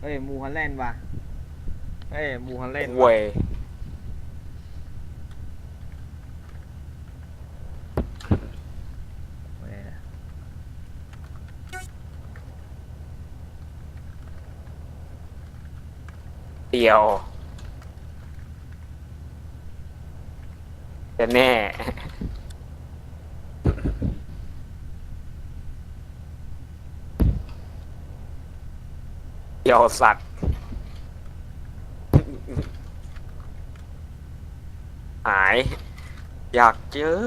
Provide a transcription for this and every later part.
เฮ้ยมูฮันแลนด์ว่ะเฮ้ยมูฮันแลนด์เว้ว่ะยเดียวจะแน่ เดียวสัตว์ หาย อยากเจอ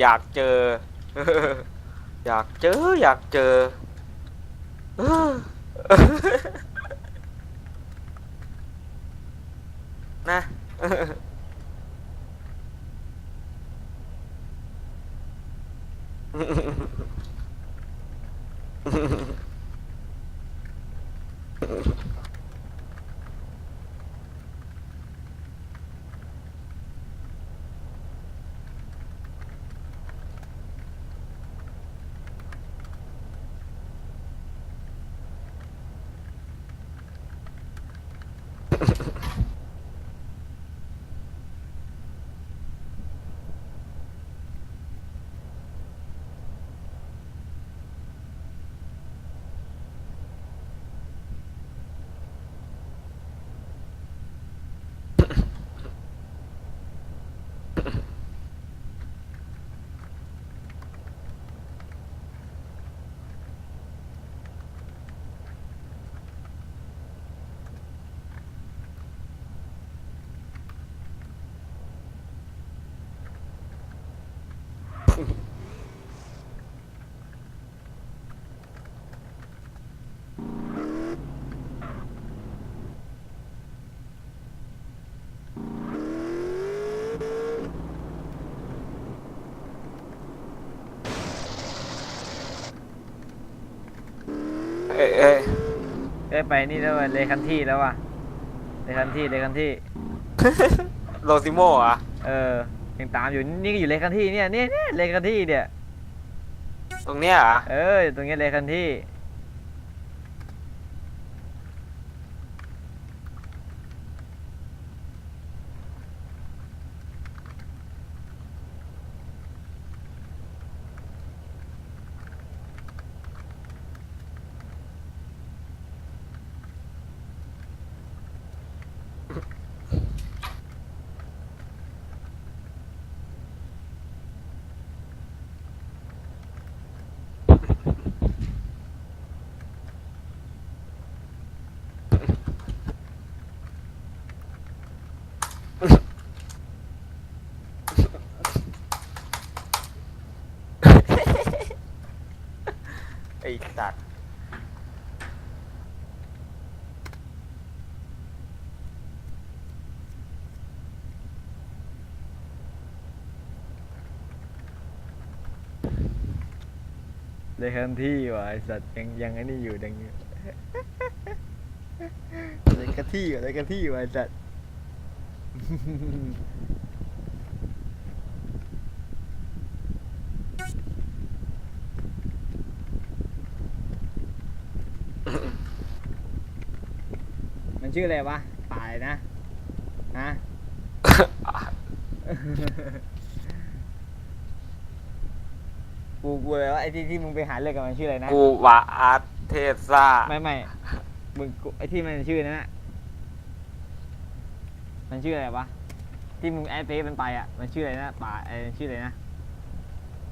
อยากเจอ อยากเจอ อยากเจอเออนะ เอ้ยเอ้ย เอ้ยไปนี่แล้วว่ะเลยคันที่แล้วว่ะเลยคันที่เลยคันที่ โรซิโมเหรอะเออยังตามอยู่นี่ก็อยู่เลยคันที่เนี่ยเนี่ยเนี่ยเลยคันที่เนี่ยตรงเนี้ยเหรอะเออตรงเนี้ยเลยคันที่ ตว์เลยคันที่ว่ะไอสัตว์ยังยังไอ้นี่อยู่ยังอยู่เลยคันที่ว่ะเลยคันที่ว่ะไอสัตว์ ชื่ออะไรวะป่าอะไรนะฮะ กูกูเลยว่าไอ้ที่ที่มึงไปหาเรื่องกับมันชื่ออะไรนะ กูวาอาร์ตเทซ่าไม่ไม่มึงกูไอ้ที่มันชื่อนั้นน่ะมันชื่ออะไรวะ ที่มึงแอดเฟซมันไปอะมันชื่ออะไรนะป่าไอ้ชื่ออะไรนะ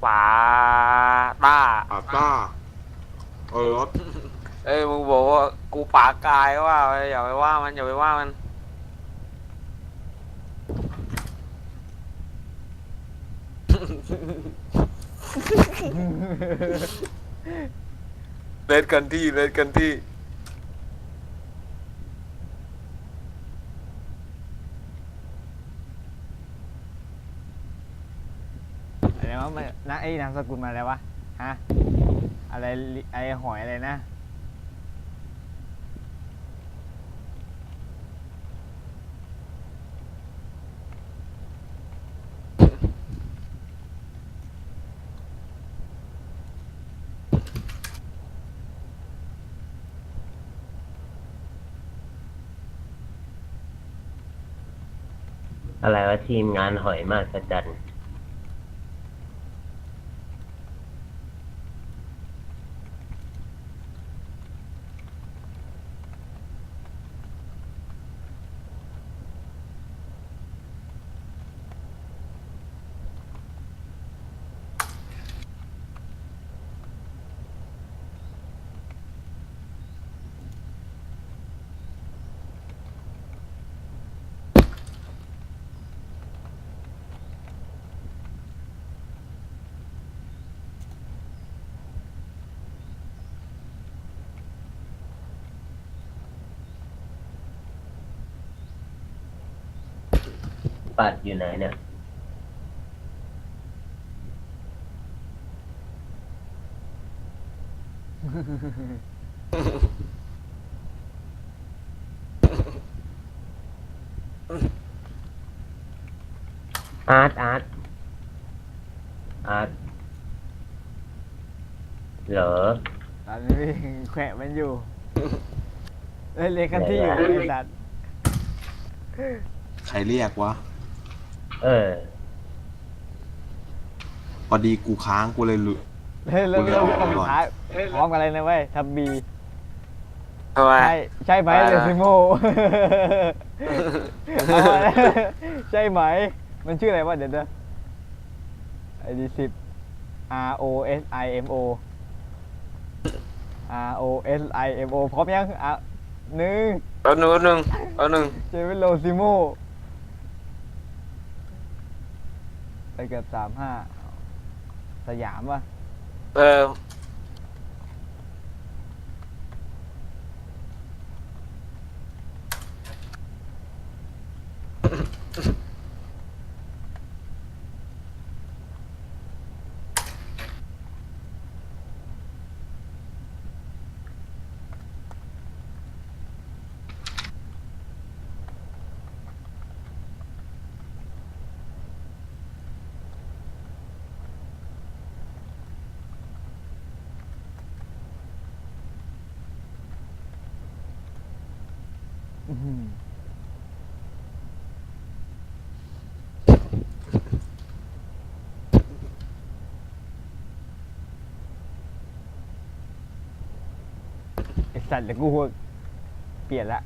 ปาต้า อาต้า เออรถ เอ้ยมึงบอกว่ากูปากกายว่าอย่าไปว่ามันอย่าไปว่ามัน เล่นกันที่เล่นกันที่อะไรวะมันนะไอ้นามสกุลมาแล้ววะฮะอะไรลิไอ้หอยอะไรนะ อะไรวะทีมงานหอยมากจัน ปัดอยู่ไหนเนี่ยอาร์ตอาร์ตอาร์ตเหรอตอนนี้แขวะมันอยู่เอ้ยเรียกกันที่อยู่ไอ้สัตว์ ใครเรียกวะ เออ พอดีกูค้างกูเลยหลุด เฮ้ยแล้วคุณเราเลือกต้องก่อนท้ายพร้อมกันเลยนะเว้ยทับบีทำไม ใช่ใช่ไหมไปนะเลซิโมเอามาใช่ไหม มันชื่ออะไรวะเดี๋ยวเดี๋ยวไอดีสิบ R O S I M O R O S I M O พร้อมยังอะหนึ่งเอาหนึ่งเอาหนึ่งเอาหนึ่งเจวิโลซิโม ไปเกือบสามห้าสยามวะเออ ไอสัตว์เดี๋ยวกูเปลี่ยนละ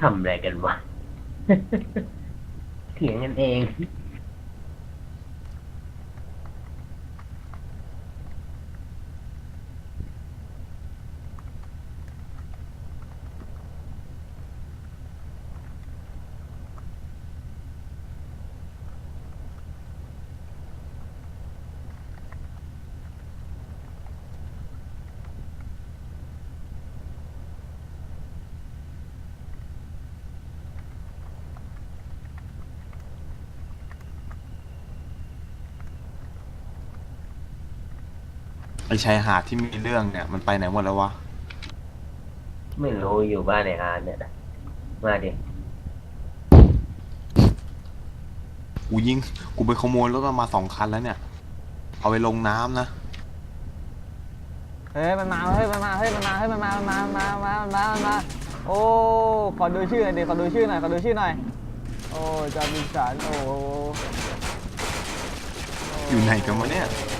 ทำอะไรกันวะ เถียงกันเอง ไอชายหาดที่มีเรื่องเนี่ยมันไปไหนหมดแล้ววะ ไม่รู้อยู่บ้านในอาร์ตเนี่ยนะมาดิกูยิง กูไปขโมยรถมาสองคันแล้วเนี่ย เอาไปลงน้ำนะ เฮ้ยมันมาเฮ้ยมันมาเฮ้ยมันมาเฮ้ยมันมามันมามันมามันมามันมามันมาโอ้ขอดูชื่อหน่อยดิขอดูชื่อหน่อยขอดูชื่อหน่อยโอ้จอมินสันโอ้อยู่ไหนกันวะเนี่ย โ